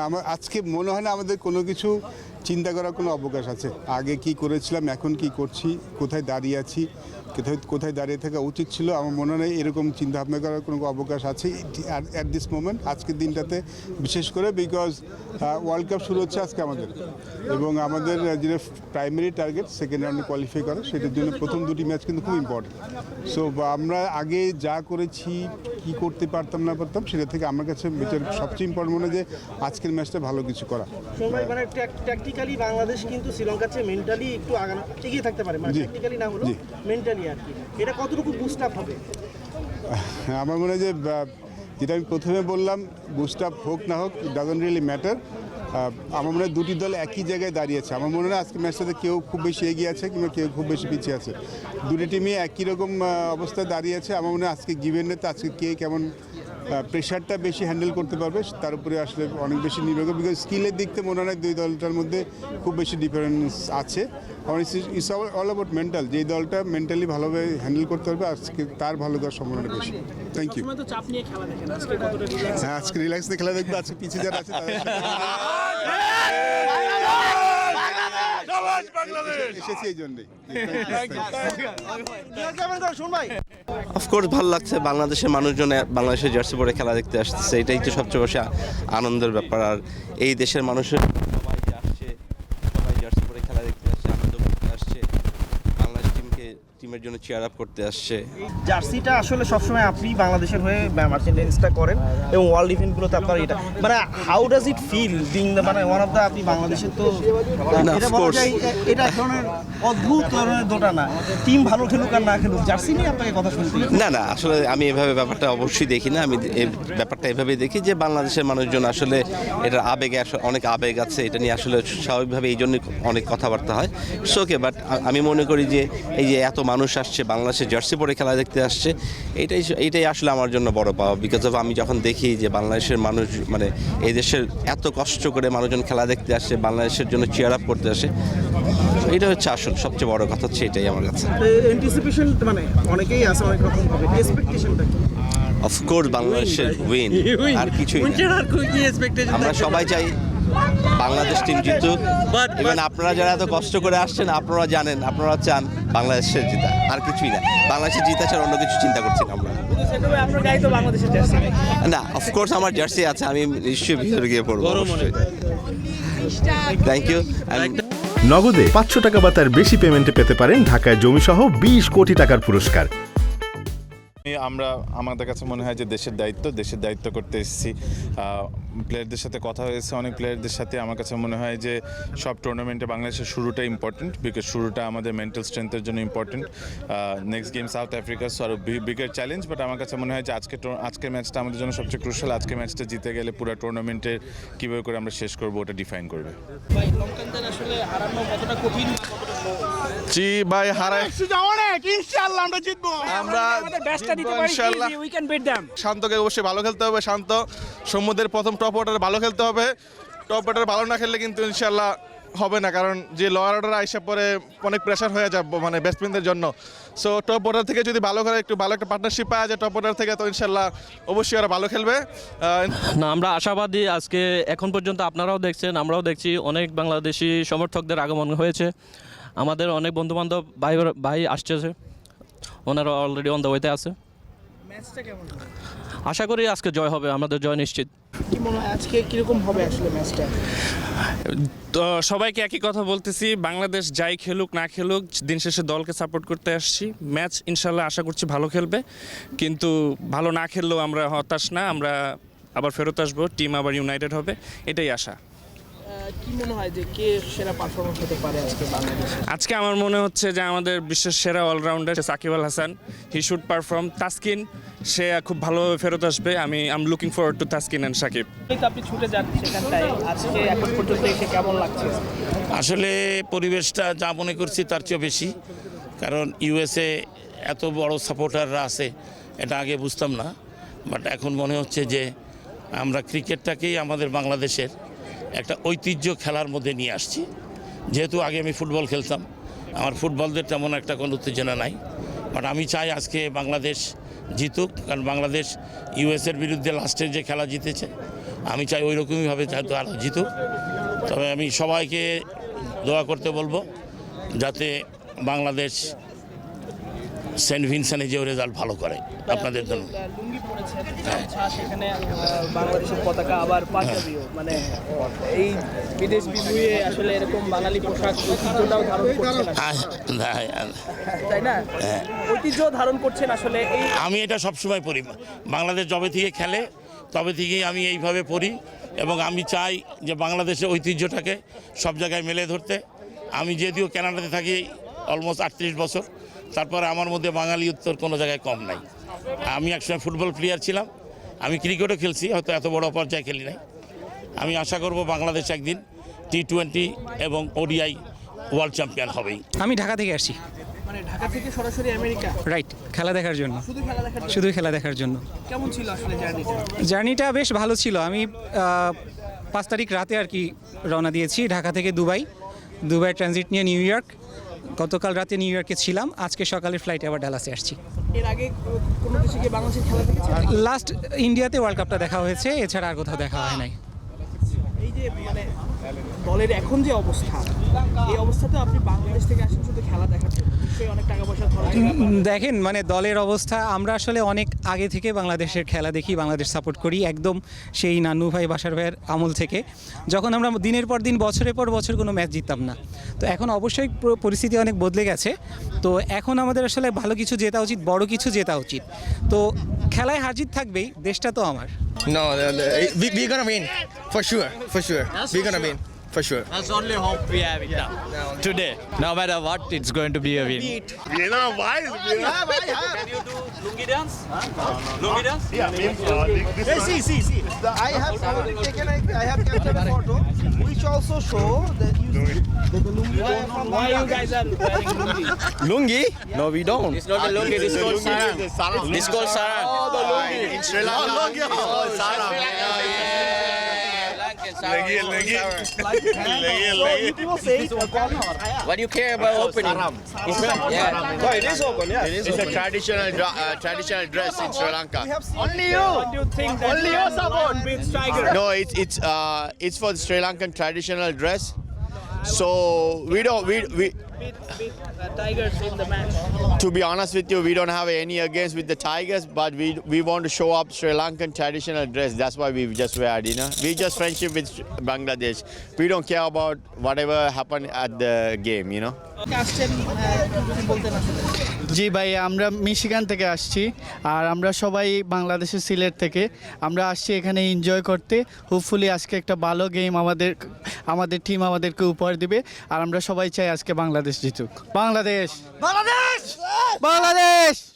আমার আজকে মনে হয় না আমাদের কোনো কিছু চিন্তা করার কোনো অবকাশ আছে। আগে কি করেছিলাম, এখন কি করছি, কোথায় দাঁড়িয়ে আছি, কোথায় কোথায় দাঁড়িয়ে থাকা উচিত ছিল, আমার মনে হয় এরকম চিন্তা ভাবনা করার কোনো অবকাশ আছে অ্যাট দিস মোমেন্ট আজকের দিনটাতে, বিশেষ করে বিকজ ওয়ার্ল্ড কাপ শুরু হচ্ছে আজকে আমাদের। এবং আমাদের যেটা primary target second round qualify করা, সেটার জন্য প্রথম দুটি ম্যাচ কিন্তু খুব ইম্পর্টেন্ট সো আমরা আগে যা করেছি, কি করতে পারতাম, না পারতাম, সেটা থেকে আমার কাছে সবচেয়ে ইম্পর্টেন্ট মনে যে, আজকের ম্যাচটা ভালো কিছু করা। মানে বাংলাদেশ কিন্তু শ্রীলঙ্কার চেয়ে মেন্টালি একটু আগানো এগিয়ে থাকতে পারে। মানে জি। ট্যাকটিক্যালি না হলো মেন্টালি আর কি। এটা কতটুকু বুস্ট আপ হবে? আমার মনে হয় যে যেটা আমি প্রথমে বললাম বুস্ট আপ হোক না হোক ডাজন্ট রিয়েলি ম্যাটার আমার মনে হয় দুটি দল একই জায়গায় দাঁড়িয়ে আছে। আমার মনে হয় আজকে ম্যাচটাতে কেউ খুব বেশি এগিয়ে আছে কিংবা কেউ খুব বেশি পিছিয়ে আছে। দুটি টিমই একই রকম অবস্থায় দাঁড়িয়ে আছে। আমার মনে হয় আজকে গিভেনতে আজকে কে কেমন প্রেশারটা বেশি হ্যান্ডেল করতে পারবে তার উপরে আসলে অনেক বেশি নির্ভর করবে বিকজ স্কিলের দিক থেকে মনে হয় দুই দলটার মধ্যে খুব বেশি ডিফারেন্স আছে। আমার ইটস অল অ্যাবাউট মেন্টাল যেই দলটা মেন্টালি ভালোভাবে হ্যান্ডেল করতে পারবে আজকে তার ভালো দেওয়ার সম্ভাবনা বেশি। থ্যাংক ইউ সময় তো চাপ নিয়ে খেলা দেখেন আজকে কতটা রিল্যাক্স হ্যাঁ আজকে রিল্যাক্স খেলা দেখব আজকে পিছিয়ে যারা আছে এসেছি এই জন্যই। শুন ভাই। অফকোর্স ভালো লাগছে। বাংলাদেশের মানুষজন বাংলাদেশের জার্সি পরে খেলা দেখতে আসছে এটাই তো সবচেয়ে বেশি আনন্দের ব্যাপার। আর এই দেশের মানুষের সবাই যে আসছে সবাই জার্সি পরে খেলা দেখতে আসছে আনন্দ করতে আসছে বাংলাদেশ টিমের জন্য চেয়ার আপ করতে আসছে। জার্সিটা আসলে সবসময় আপনি বাংলাদেশের হয়ে মার্চেন্ডেন্সটা করেন এবং ওয়ার্ল্ড ইভেন্টগুলোতে আপনার এটা। মানে how does it feel being the মানে ওয়ান অফ দ্য আপনি বাংলাদেশের তো এটা বলা যায় এটা এক ধরনের অদ্ভুত ধরনের দোটা না। টিম ভালো খেলুক আর না খেলুক জার্সি নিয়ে আপনাকে কথা শুনতে না না আসলে আমি এভাবে ব্যাপারটা অবশ্যই দেখি না। আমি ব্যাপারটা এভাবে দেখি যে বাংলাদেশের মানুষজন আসলে এটার আবেগে আসলে অনেক আবেগ আছে এটা নিয়ে আসলে স্বাভাবিকভাবে এই জন্যই অনেক কথাবার্তা হয়। সোকে বাট আমি মনে করি যে এই যে এত মানুষ আসছে বাংলাদেশের জার্সি পরে খেলা দেখতে আসছে। এটাই এইটাই আসলে আমার জন্য বড় পাওয়া। বিকজ অফ আমি যখন দেখি যে বাংলাদেশের মানুষ মানে এই দেশের এত কষ্ট করে মানুষজন খেলা দেখতে আসছে বাংলাদেশের জন্য চেয়ার আপ করতে আসে এটা হচ্ছে আসল সবচেয়ে বড় কথা হচ্ছে এটাই আমার কাছে। অ্যান্টিসিপেশন মানে অনেকেই আছে অনেক রকম ভাবে। এক্সপেকটেশনটা অফকোর্স বাংলাদেশের উইন আর কিছুই আমরা সবাই চাই বাংলাদেশ টিম জিতুক। ইভেন আপনারা যারা এত কষ্ট করে আসছেন আপনারা জানেন আপনারা চান বাংলাদেশের জিতা। আর কিছুই না। বাংলাদেশের জিতা ছাড়া অন্য কিছু চিন্তা করছি না আমরা। না অফকোর্স আমার জার্সি আছে আমি নিশ্চয়ই ভিতরে গিয়ে পড়ব থ্যাংক ইউ নগদে পাঁচশো টাকা বা তার বেশি পেমেন্টে পেতে পারেন ঢাকায় জমিসহ বিশ কোটি টাকার পুরস্কার। আমরা, আমাদের কাছে মনে হয় যে দেশের দায়িত্ব দেশের দায়িত্ব করতে এসেছি। প্লেয়ারদের সাথে কথা হয়েছে, অনেক প্লেয়ারদের সাথে। আমার কাছে মনে হয় যে সব টুর্নামেন্টে বাংলাদেশের শুরুটা ইম্পর্টেন্ট বিকজ শুরুটা আমাদের মেন্টাল স্ট্রেংথের জন্য important next game South Africa so আরও বিগের চ্যালেঞ্জ বাট আমার কাছে মনে হয় যে আজকে আজকের ম্যাচটা আমাদের জন্য সবচেয়ে ক্রুশাল আজকের ম্যাচটা জিতে গেলে পুরো টুর্নামেন্টের কীভাবে করে আমরা শেষ করব, ওটা ডিফাইন করবে। কঠিন? জি ভাই হারায় অনেক ইনশাআল্লাহ আমরা জিতবো। আমরা ব্যাচটা দিতে পারি ইনশাআল্লাহ। উই ক্যান বিট देम শান্তকে অবশ্যই ভালো খেলতে হবে শান্ত। সমুদ্রের প্রথম টপ অর্ডার ভালো খেলতে হবে। টপ অর্ডার ভালো না খেললে কিন্তু ইনশাল্লাহ হবে না কারণ যে লোয়ার অর্ডার আইসা পরে অনেক প্রেশার হয়ে যাবে মানে ব্যাটসম্যানদের জন্য। সো টপ অর্ডার থেকে যদি ভালো করে একটু ভালো একটা পার্টনারশিপ পাওয়া যায় টপ অর্ডার থেকে তো ইনশাল্লাহ অবশ্যই ওরা ভালো খেলবে। না আমরা আশাবাদী আজকে এখন পর্যন্ত আপনারাও দেখছেন আমরাও দেখছি অনেক বাংলাদেশি সমর্থকদের আগমন হয়েছে। আমাদের অনেক বন্ধুবান্ধব ভাই ভাই আসছে। ওনারা অলরেডি অন দ্য ওয়েতে আছে। ম্যাচটা কেমন আশা করি আজকে জয় হবে আমাদের জয় নিশ্চিত। কি মনে হয় আজকে কীরকম হবে আসলে ম্যাচটা? তো সবাইকে একই কথা বলতেছি বাংলাদেশ যাই খেলুক না খেলুক দিন শেষে দলকে সাপোর্ট করতে আসছি। ম্যাচ ইনশাল্লাহ আশা করছি ভালো খেলবে কিন্তু ভালো না খেললেও আমরা হতাশ না আমরা আবার ফেরত আসব টিম আবার ইউনাইটেড হবে এটাই আশা। কি মনে হয় যে কে সেরা পারফরমেন্স হতে পারে আজকে বাংলাদেশে? আজকে আমার মনে হচ্ছে যে আমাদের বিশ্বের সেরা allrounder Shakib Al Hasan. He should perform Taskin সে খুব ভালোভাবে ফেরত আসবে। আমি am looking forward to Taskin and Shakib. আপনি ছুটে যান সেখানটায়। আজকে এখন পর্যন্ত এসে কেমন লাগছে? আসলে পরিবেশটা যা মনে করছি তার চেয়ে বেশি। কারণ ইউএসএ এত বড় সাপোর্টাররা আছে এটা আগে বুঝতাম না। বাট এখন মনে হচ্ছে যে আমরা ক্রিকেটটাকেই আমাদের বাংলাদেশের একটা ঐতিহ্য খেলার মধ্যে নিয়ে আসছি। যেহেতু আগে আমি ফুটবল খেলতাম, আমার ফুটবলদের তেমন একটা কোনো উত্তেজনা নাই। বাট আমি চাই আজকে বাংলাদেশ জিতুক, কারণ বাংলাদেশ ইউএসের বিরুদ্ধে লাস্টের যে খেলা জিতেছে, আমি চাই ওই রকমইভাবে যাতে আরও জিতুক। তবে আমি সবাইকে দোয়া করতে বলব, যাতে বাংলাদেশ সেন্ট ভিনসেন্টে যে রেজাল্ট ভালো করে আপনাদের জন্য। বাংলাদেশের পতাকা আবার পাঞ্জাবিও। মানে এই বিদেশ বিভুঁয়ে আসলে এরকম বাঙালি পোশাক ঐতিহ্যটাও ধারণ করছেন আসলে, তাই না? ঐতিহ্য ধারণ করছেন আসলে এই আমি এটা সবসময় পড়ি। বাংলাদেশ যবে থেকে খেলে তবে থেকেই আমি এইভাবে পড়ি এবং আমি চাই যে বাংলাদেশের ঐতিহ্যটাকে সব জায়গায় মেলে ধরতে। আমি যদিও কানাডাতে থাকি অলমোস্ট আটত্রিশ বছর তারপরে আমার মধ্যে বাঙালি উত্তর কোনো জায়গায় কম নাই। আমি একসময় ফুটবল প্লেয়ার ছিলাম। আমি ক্রিকেটও খেলছি হয়তো এত বড় পর্যায়ে খেলি নাই। আমি আশা করব বাংলাদেশ একদিন টি টোয়েন্টি এবং O D I world champion হবেই। আমি ঢাকা থেকে আসছি। মানে ঢাকা থেকে সরাসরি আমেরিকা? রাইট খেলা দেখার জন্য। শুধু খেলা দেখার জন্য? শুধু খেলা দেখার জন্য। কেমন ছিল আসলে জার্নিটা? জার্নিটা বেশ ভালো ছিল। আমি পাঁচ তারিখ রাতে আর কি রওনা দিয়েছি ঢাকা থেকে দুবাই। দুবাই ট্রানজিট নিয়ে নিউ ইয়র্ক। গতকাল রাতে নিউ ইয়র্কে ছিলাম। আজকে সকালের ফ্লাইটে আবার ডালাসে আসছি। এর আগে কোনো কিছু কি বাংলাদেশের খেলা দেখেছেন? লাস্ট ইন্ডিয়াতে ওয়ার্ল্ড কাপটা দেখা হয়েছে এছাড়া আর কোথাও দেখা হয় নাই। এই যে মানে দলের এখন যে অবস্থা এই অবস্থাতে আপনি বাংলাদেশ থেকে আসেন শুধু খেলা দেখার জন্য। নিশ্চয়ই অনেক টাকা পয়সা খরচ হবে। উম, দেখেন মানে দলের অবস্থা আমরা আসলে অনেক আগে থেকে বাংলাদেশের খেলা দেখি বাংলাদেশ সাপোর্ট করি একদম সেই নানু ভাই বাসার ভাইয়ের আমল থেকে। যখন আমরা দিনের পর দিন বছরের পর বছর কোনো ম্যাচ জিততাম না। তো এখন অবশ্যই পরিস্থিতি অনেক বদলে গেছে। তো এখন আমাদের আসলে ভালো কিছু জেতা উচিত বড় কিছু জেতা উচিত। তো খেলায় হার জিত থাকবেই দেশটা তো আমার। No, no, no, we, we're gonna win for sure, for sure. we're gonna win for sure. That's only hope we have it now. Today, no matter what, it's going to be a win. You know Can you do Lungi dance? No, no, Lungi dance? Yeah, this is a big. Hey, see, see, see. I have already taken. A, I have captured a photo, which also show that you that the lungi why, why you guys are wearing lungi. Lungi? No, we don't. It's not a lungi, it's called sarang. It's called sarang. Oh, the lungi. In Sri Lanka. Oh, lungi. It's called sarang. Oh, So people say What do you care about opening? It's not, yeah. Oh, it is open. Yeah. It's a traditional uh, traditional dress in Sri Lanka. Only you. What do you think that only you support beats Tiger? No, it's it's uh it's for the Sri Lankan traditional dress. So we don't we we Beat, beat uh, Tigers in the match. to be honest with you, we don't have any against with the Tigers, but we we want to show up Sri Lankan traditional dress. That's why we just wear it, you know. We just friendship with Bangladesh. We don't care about whatever happened at the game, you know. জি ভাই আমরা Michigan থেকে আসছি আর আমরা সবাই বাংলাদেশের সিলেট থেকে আমরা আসছি এখানে এনজয় করতে হোপফুলি আজকে একটা ভালো গেম আমাদের আমাদের টিম আমাদেরকে উপহার দিবে আর আমরা সবাই চাই আজকে বাংলাদেশ জিতুক বাংলাদেশ বাংলাদেশ বাংলাদেশ